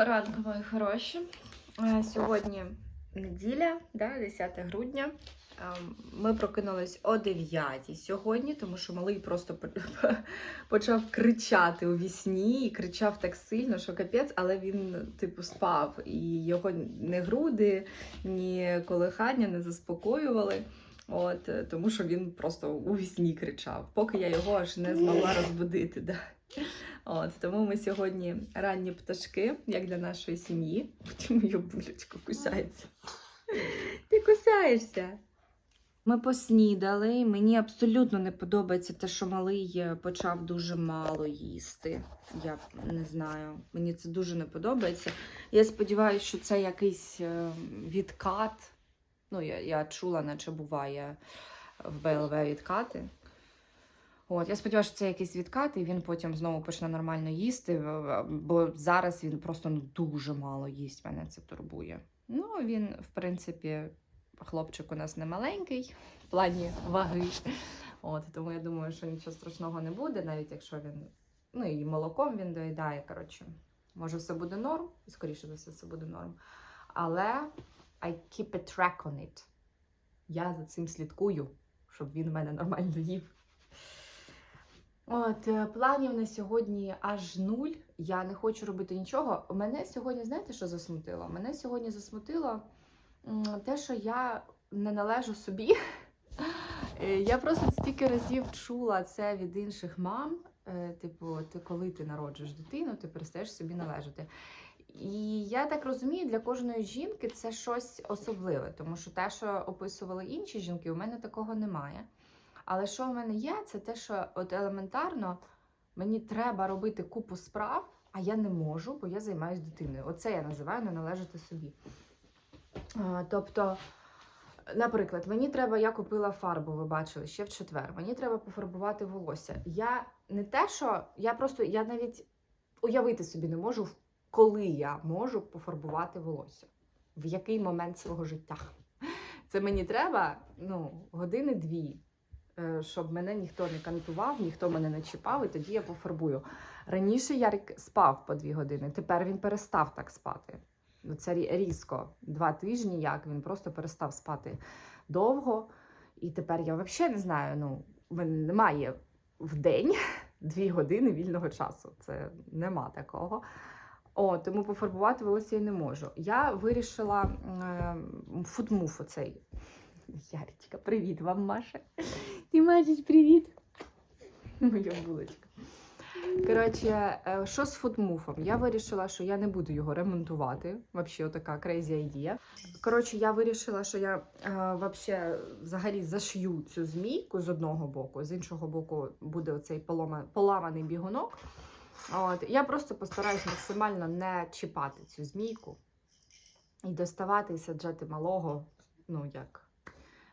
Доброго ранку, мої хороші. Е, Сьогодні неділя, да, 10 грудня. Ем, Ми прокинулись о 9 сьогодні, тому що малий просто почав кричати у вісні і кричав так сильно, що капець, але він типу спав. І його ні груди, ні колихання не заспокоювали. От, е, тому що він просто у вісні кричав, поки я його аж не змогла розбудити. Да. От, тому ми сьогодні ранні пташки, як для нашої сім'ї. Чому моя булечка кусається? Ти кусаєшся. Ми поснідали, мені абсолютно не подобається те, що малий е, почав дуже мало їсти. Я не знаю, мені це дуже не подобається. Я сподіваюся, що це якийсь е, відкат. Ну, я, я чула, наче буває в БЛВ відкати. От, я сподіваюся, що це якийсь відкат, і він потім знову почне нормально їсти, бо зараз він просто ну, дуже мало їсть, мене це турбує. Ну, він, в принципі, хлопчик у нас не маленький в плані ваги. От, тому я думаю, що нічого страшного не буде, навіть якщо він. Ну і молоком він доїдає. Коротше, може, все буде норм, і скоріше за все, це буде норм. Але I keep a track on it. Я за цим слідкую, щоб він в мене нормально їв. От, е, планів на сьогодні аж нуль. Я не хочу робити нічого. Мене сьогодні, знаєте, що засмутило? Мене сьогодні засмутило те, що я не належу собі. Е, Я просто стільки разів чула це від інших мам. Е, Типу, ти коли ти народжуєш дитину, ти перестаєш собі належати. І я так розумію, для кожної жінки це щось особливе, тому що те, що описували інші жінки, у мене такого немає. Але що в мене є, це те, що от елементарно мені треба робити купу справ, а я не можу, бо я займаюся дитиною. Оце я називаю не належати собі. Тобто, наприклад, мені треба, я купила фарбу, ви бачили, ще в четвер. Мені треба пофарбувати волосся. Я не те, що я просто я навіть уявити собі не можу, коли я можу пофарбувати волосся, в який момент свого життя. Це мені треба ну, години-дві щоб мене ніхто не кантував, ніхто мене не чіпав, і тоді я пофарбую. Раніше Ярик спав по дві години, тепер він перестав так спати. Ну, Це різко. Два тижні, як він просто перестав спати довго. І тепер я взагалі не знаю, ну, в мене немає в день дві години вільного часу. Це нема такого. О, тому пофарбувати волосся я не можу. Я вирішила е, футмуф оцей. Яричка, привіт вам, Маша. Ти привіт. Моя булочка. Коротше, е, що з футмуфом? Я вирішила, що я не буду його ремонтувати. Взагалі, така crazy ідея. Коротше, я вирішила, що я е, вообще, взагалі зашью цю змійку з одного боку, з іншого боку буде оцей поламаний бігунок. От, я просто постараюсь максимально не чіпати цю змійку і доставати і саджати малого, ну як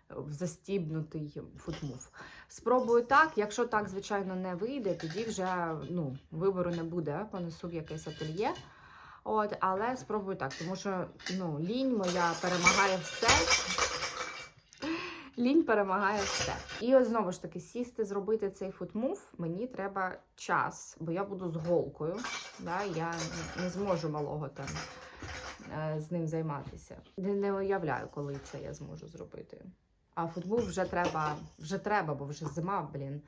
в застібнутий футмув. Спробую так. Якщо так, звичайно, не вийде, тоді вже ну, вибору не буде, понесу в якесь ательє. От, але спробую так, тому що ну, лінь моя перемагає все. Лінь перемагає все. І от знову ж таки, сісти, зробити цей футмув, мені треба час, бо я буду з голкою. Да? Я не зможу малого там е, з ним займатися. Не, не уявляю, коли це я зможу зробити. А футмув вже треба, вже треба, бо вже зима, блін.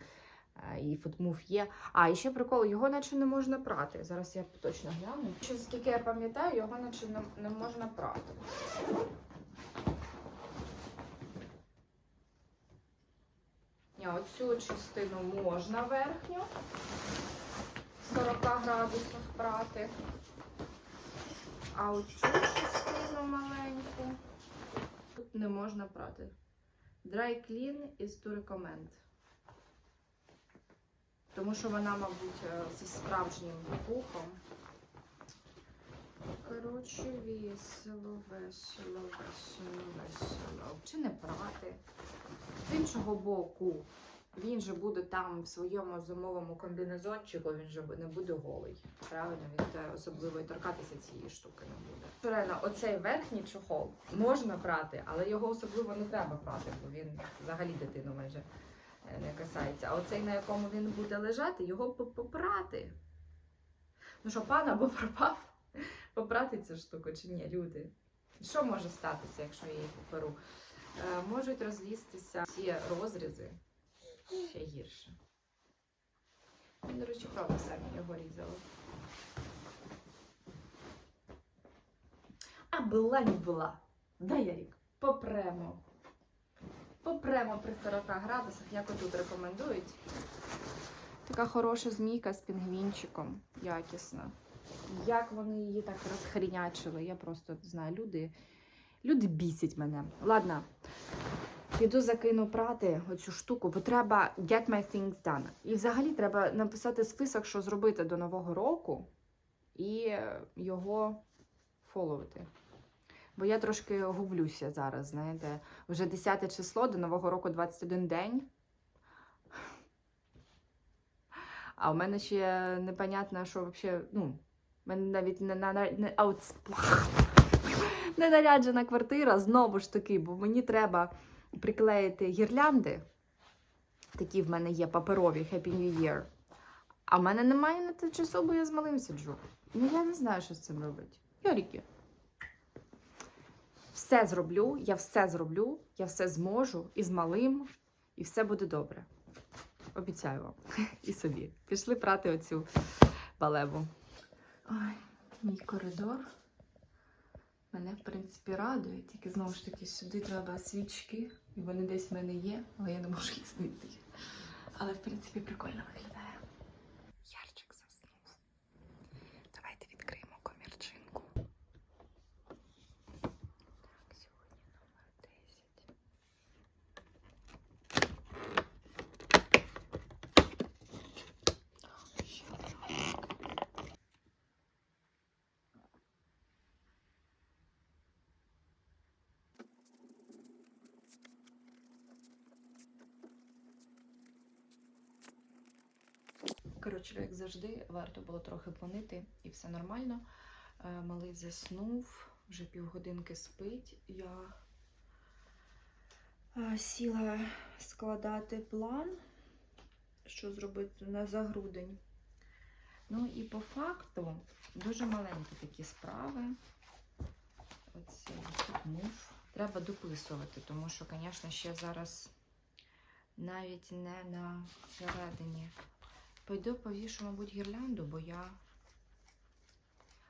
Е, І футмув є. А, і ще прикол, його наче не можна прати. Зараз я точно гляну. Що, скільки я пам'ятаю, його наче не, не можна прати. Ні, оцю частину можна верхню 40 градусах прати. А оцю частину маленьку тут не можна прати. Dry clean is to recommend. Тому що вона, мабуть, е, зі справжнім пухом. Коротше, весело, весело, весело, весело. Чи не прати? З іншого боку, він же буде там в своєму зимовому комбінезончику, він же не буде голий. Правильно, він особливо і торкатися цієї штуки не буде. Реально, оцей верхній чохол можна прати, але його особливо не треба прати, бо він взагалі дитину майже е, не касається. А оцей, на якому він буде лежати, його попрати. Ну що, пан або пропав, попрати цю штуку чи ні, люди? Що може статися, якщо я її поперу? Е, можуть розлізтися ці розрізи ще гірше. До речі, самі його різали. А була не була. Дай Ярік, попремо. Попремо при 40 градусах, як отут рекомендують. Така хороша змійка з пінгвінчиком, якісна. Як вони її так розхрінячили, я просто знаю, люди, люди бісять мене. Ладно, піду закину прати оцю штуку, бо треба get my things done. І взагалі треба написати список, що зробити до Нового року, і його фоловити. Бо я трошки гублюся зараз, знаєте. Вже 10 число до Нового року 21 день. А у мене ще непонятно, що взагалі, ну, в мене навіть не, на, не, не наряджена квартира, знову ж таки, бо мені треба приклеїти гірлянди. Такі в мене є паперові Happy New Year. А в мене немає на те часу, бо я з малим сиджу. Ну я не знаю, що з цим робити. Йоріки. Все зроблю, я все зроблю, я все зможу і з малим, і все буде добре. Обіцяю вам і собі. Пішли прати оцю балебу. Ой, мій коридор. Мене, в принципі, радує, тільки знову ж таки сюди треба свічки, і вони десь в мене є, але я не можу їх знайти. Але, в принципі, прикольно виглядає. Ярчик заснув. Давайте відкриємо комірчинку. Так, сьогодні номер 10. Ще одна. Коротше, як завжди, варто було трохи понити, і все нормально. Е, Малий заснув, вже півгодинки спить. Я е, сіла складати план, що зробити на загрудень. Ну і по факту дуже маленькі такі справи. Оце тут мув. Треба дописувати, тому що, звісно, ще зараз навіть не на середині. Пойду повішу, мабуть, гірлянду, бо я.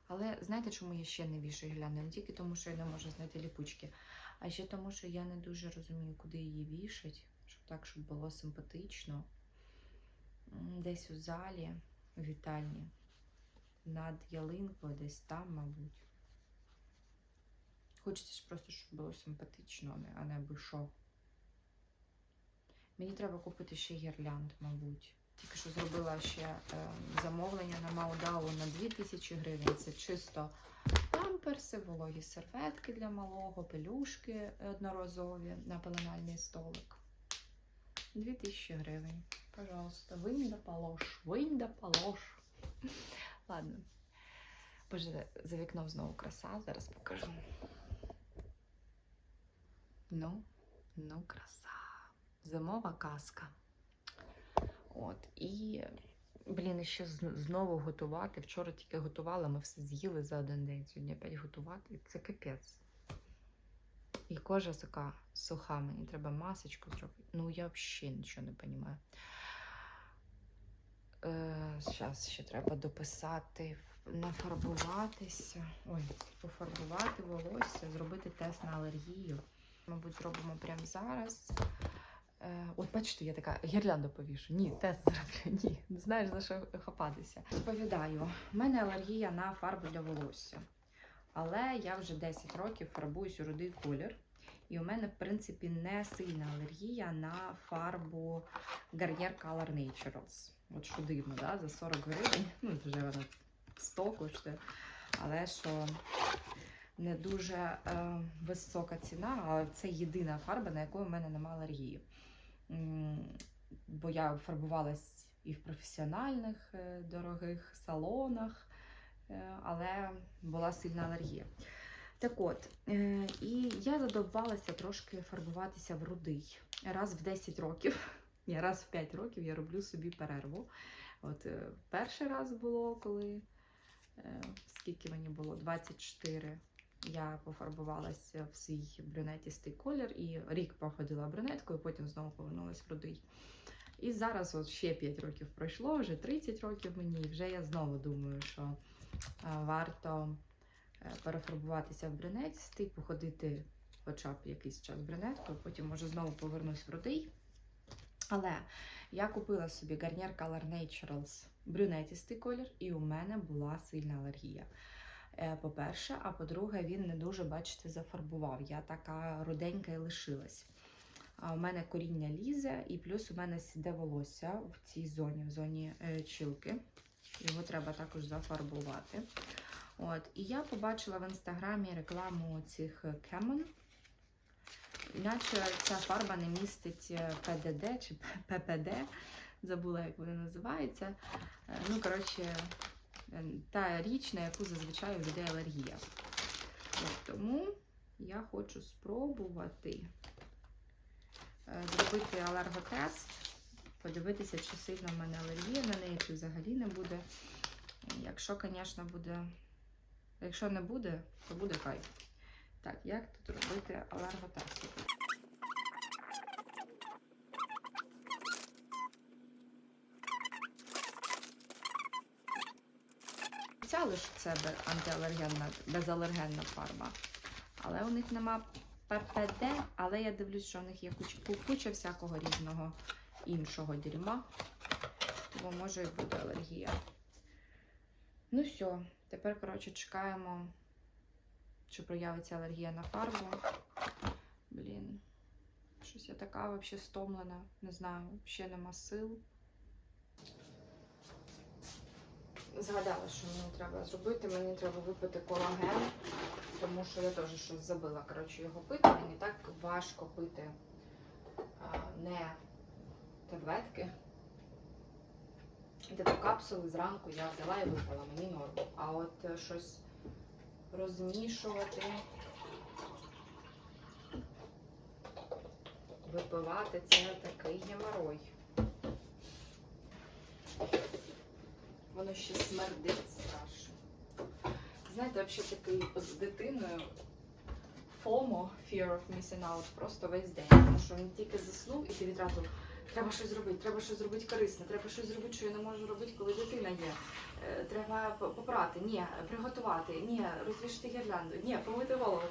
Але знаєте, чому я ще не вішаю гірлянду? Не тільки тому, що я не можу знайти ліпучки, а ще тому, що я не дуже розумію, куди її вішать, щоб так, щоб було симпатично. Десь у залі, у вітальні, над ялинкою, десь там, мабуть. Хочеться ж просто, щоб було симпатично, а не- аби що. Мені треба купити ще гірлянд, мабуть. Тільки що зробила ще е, замовлення на Маудау на 2000 гривень. Це чисто памперси, вологі серветки для малого, пелюшки одноразові на пеленальний столик. 2000 гривень. Пожалуйста, винь да положь, винь да положь. Ладно. Боже, за вікном знову краса, зараз покажу. Ну, ну, краса. Зимова казка. От, і, блін, ще знову готувати. Вчора тільки готувала, ми все з'їли за один день. Сьогодні опять готувати. Це капець. І кожа така суха, мені треба масочку зробити. Ну, я взагалі нічого не розумію. Е, Зараз ще треба дописати, нафарбуватися. Ой, пофарбувати волосся, зробити тест на алергію. Мабуть, зробимо прямо зараз. Е, От бачите, я така гірлянду повішу. Ні, тест зроблю. Ні, не знаєш за що хапатися. Розповідаю, в мене алергія на фарбу для волосся. Але я вже 10 років фарбуюсь у рудий колір. І у мене, в принципі, не сильна алергія на фарбу Garnier Color Naturals. От що дивно, да? за 40 гривень. Ну, вже вона 100 коштує. Але що не дуже е, висока ціна, а це єдина фарба, на яку у мене немає алергії. Бо я фарбувалась і в професіональних е, дорогих салонах, е, але була сильна алергія. Так от, е, і я задовбалася трошки фарбуватися в рудий. Раз в 10 років, ні, раз в 5 років я роблю собі перерву. От перший раз було, коли скільки мені було? 24. Я пофарбувалася в свій брюнетістий колір і рік походила брюнеткою, потім знову повернулася в рудий. І зараз от ще 5 років пройшло, вже 30 років мені, і вже я знову думаю, що варто е, перефарбуватися в брюнетістий, походити хоча б якийсь час брюнеткою, потім може знову повернусь в рудий. Але я купила собі Garnier Color Naturals брюнетістий колір, і у мене була сильна алергія. Е, По-перше, а по-друге, він не дуже, бачите, зафарбував. Я така руденька і лишилась. У мене коріння лізе, і плюс у мене сіде волосся в цій зоні, в зоні е, чілки. Його треба також зафарбувати. От, і я побачила в інстаграмі рекламу цих Кемон. Іначе ця фарба не містить е, ПДД чи ППД. Забула, як вони називаються. Е, Ну, коротше, та річ, на яку зазвичай у людей алергія. От, тому я хочу спробувати е, зробити алерготест, подивитися, чи сильно в мене алергія на неї, чи взагалі не буде. Якщо, звісно, буде. Якщо не буде, то буде хай. Так, як тут робити алерготест? Ця лише це антиалергенна, безалергенна фарба. Але у них нема ППД, але я дивлюсь, що у них є куча, куча всякого різного іншого дерьма. Тому може і буде алергія. Ну все, тепер, коротше, чекаємо, чи проявиться алергія на фарбу. Блін, щось я така взагалі стомлена. Не знаю, взагалі нема сил. Згадала, що мені треба зробити. Мені треба випити колаген, тому що я теж щось забила коротше, його пити. Мені так важко пити а, не таблетки. Типу капсули зранку я взяла і випила, мені норм. А от е, щось розмішувати, випивати це такий геморой. Воно ще смердить страшно. Знаєте, взагалі такий з дитиною FOMO, Fear of Missing Out, просто весь день. Тому що він тільки заснув і ти відразу треба щось зробити, треба щось зробити корисне, треба щось зробити, що я не можу робити, коли дитина є. Е, Треба попрати, ні, приготувати, ні, розвішати гірлянду, ні, помити голову.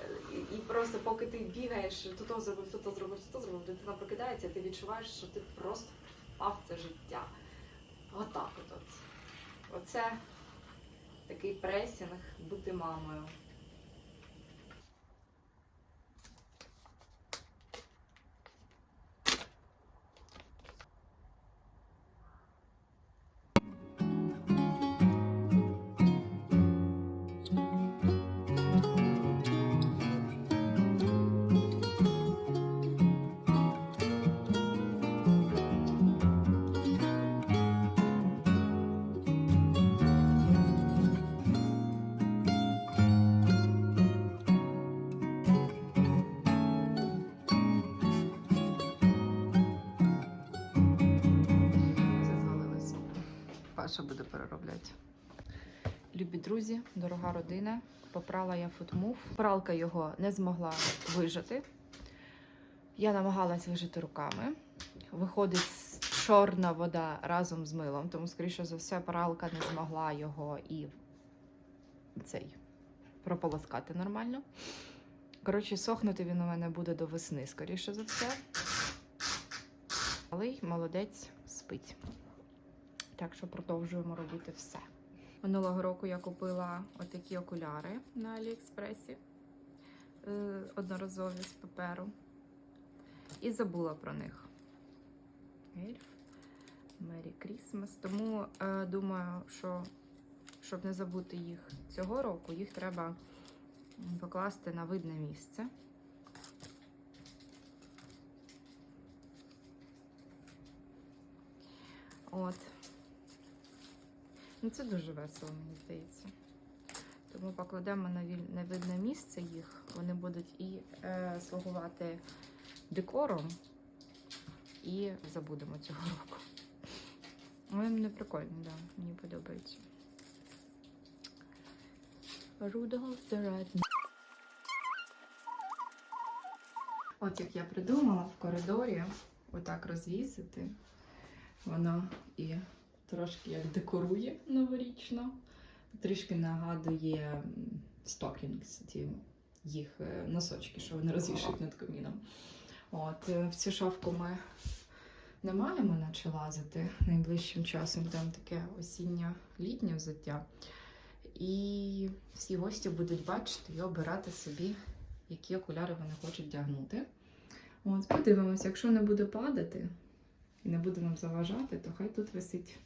Е, і просто поки ти бігаєш, то то зробив, то то зробив, то то зробив, дитина прокидається, ти відчуваєш, що ти просто впав це життя. Отак от. Оце такий пресінг бути мамою. Буде переробляти. Любі друзі, дорога родина. Попрала я футмув. Пралка його не змогла вижити. Я намагалась вижити руками. Виходить чорна вода разом з милом, тому, скоріше за все, пралка не змогла його і цей прополоскати нормально. Коротше, сохнути він у мене буде до весни, скоріше за все. Але й молодець спить. Так що продовжуємо робити все. Минулого року я купила отакі окуляри на Аліекспресі е, одноразові з паперу. І забула про них. Ельф. Мері Крісмас. Тому е, думаю, що щоб не забути їх цього року, їх треба покласти на видне місце. От. Ну, це дуже весело, мені здається. Тому покладемо на віль- на видне місце їх. Вони будуть і е, слугувати декором, і забудемо цього року. Вони не прикольні, да, мені. Rudolph the Red. От як я придумала в коридорі отак розвісити. Воно і трошки як декорує новорічно. Трішки нагадує стокінгс, ті їх е, носочки, що вони розвішують над каміном. От, е, в цю шафку ми не маємо наче лазити найближчим часом. Там таке осінньо-літнє взуття. І всі гості будуть бачити і обирати собі, які окуляри вони хочуть вдягнути. От, подивимося, якщо не буде падати і не буде нам заважати, то хай тут висить.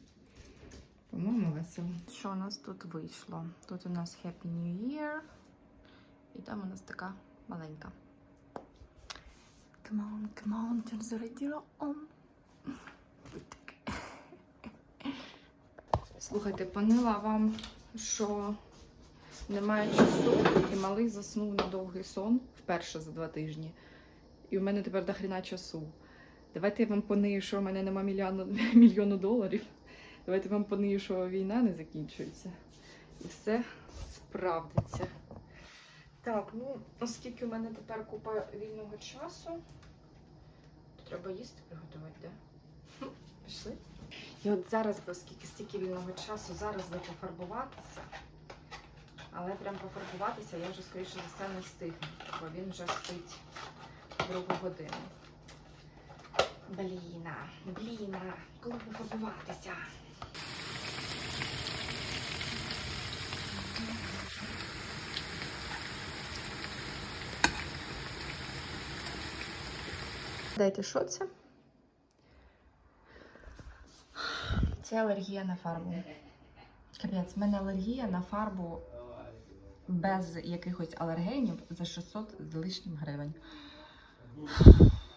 По-моєму, весело. Що у нас тут вийшло? Тут у нас Happy New Year. І там у нас така маленька. Come on, come on, turn the radio on. Слухайте, поняла вам, що немає часу, і малий заснув на довгий сон вперше за два тижні. І в мене тепер дохріна часу. Давайте я вам понию, що в мене нема мільйону, мільйону доларів. Давайте вам понию, що війна не закінчується. І все справдиться. Так, ну, оскільки у мене тепер купа вільного часу, то треба їсти приготувати, де? Пішли. І от зараз, оскільки стільки вільного часу, зараз би пофарбуватися. Але прям пофарбуватися я вже скоріше за все не встигну, бо він вже спить другу годину. Бліна, бліна, коли пофарбуватися? Дайте, що це? Це алергія на фарбу. Капець, в мене алергія на фарбу без якихось алергенів за 600 з лишнім гривень.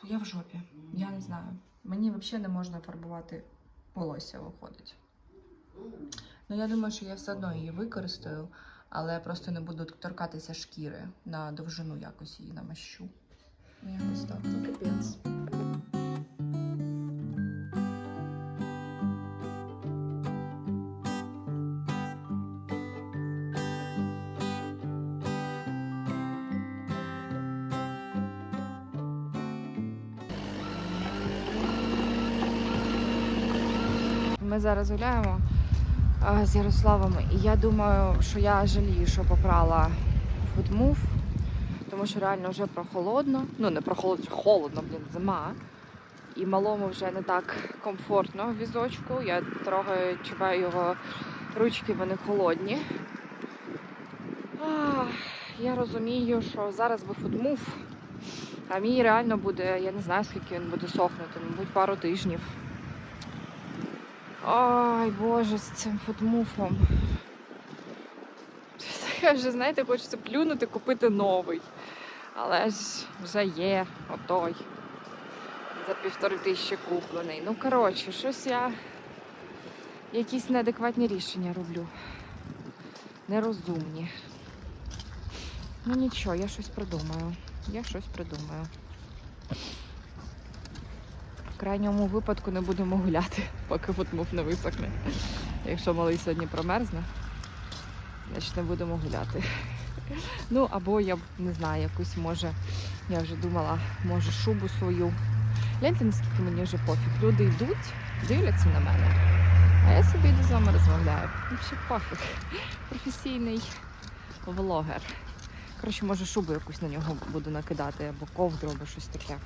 Я в жопі. Я не знаю. Мені взагалі не можна фарбувати волосся, виходить. Ну, я думаю, що я все одно її використаю, але просто не буду торкатися шкіри на довжину якось її намащу. Ну, якось так. Ну, капець. Ми зараз гуляємо з Ярославом, і я думаю, що я жалію, що попрала фудмув, тому що реально вже прохолодно. Ну, не прохолодно, холодно, блін, зима. І малому вже не так комфортно в візочку. Я трохи чіпаю його ручки, вони холодні. Я розумію, що зараз би фудмув, а мій реально буде, я не знаю, скільки він буде сохнути, мабуть, пару тижнів. Ой, Боже, з цим футмуфом. Я вже, знаєте, хочеться плюнути, купити новий. Але ж вже є отой. За півтори тисячі куплений. Ну, коротше, щось я якісь неадекватні рішення роблю. Нерозумні. Ну нічого, я щось придумаю. Я щось придумаю. В крайньому випадку не будемо гуляти, поки футмув не висохне. Якщо малий сьогодні промерзне, значить не будемо гуляти. Ну, або я не знаю, якусь може, я вже думала, може шубу свою. Гляньте, наскільки мені вже пофіг. Люди йдуть, дивляться на мене, а я собі йду вами розмовляю. Взагалі пофіг. Професійний влогер. Коротше, може шубу якусь на нього буду накидати, або ковдру, або щось таке.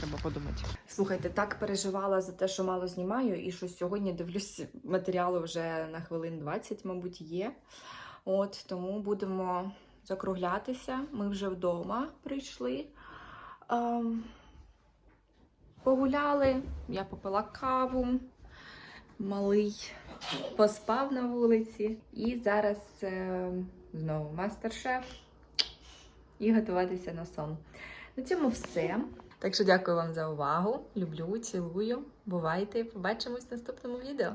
Треба подумати. Слухайте, так переживала за те, що мало знімаю, і що сьогодні дивлюсь, матеріалу вже на хвилин 20, мабуть, є. От тому будемо закруглятися. Ми вже вдома прийшли. Ем, погуляли, я попила каву, малий поспав на вулиці. І зараз е, знову мастер-шеф і готуватися на сон. На цьому все. Так що дякую вам за увагу. Люблю, цілую. Бувайте. Побачимось в наступному відео.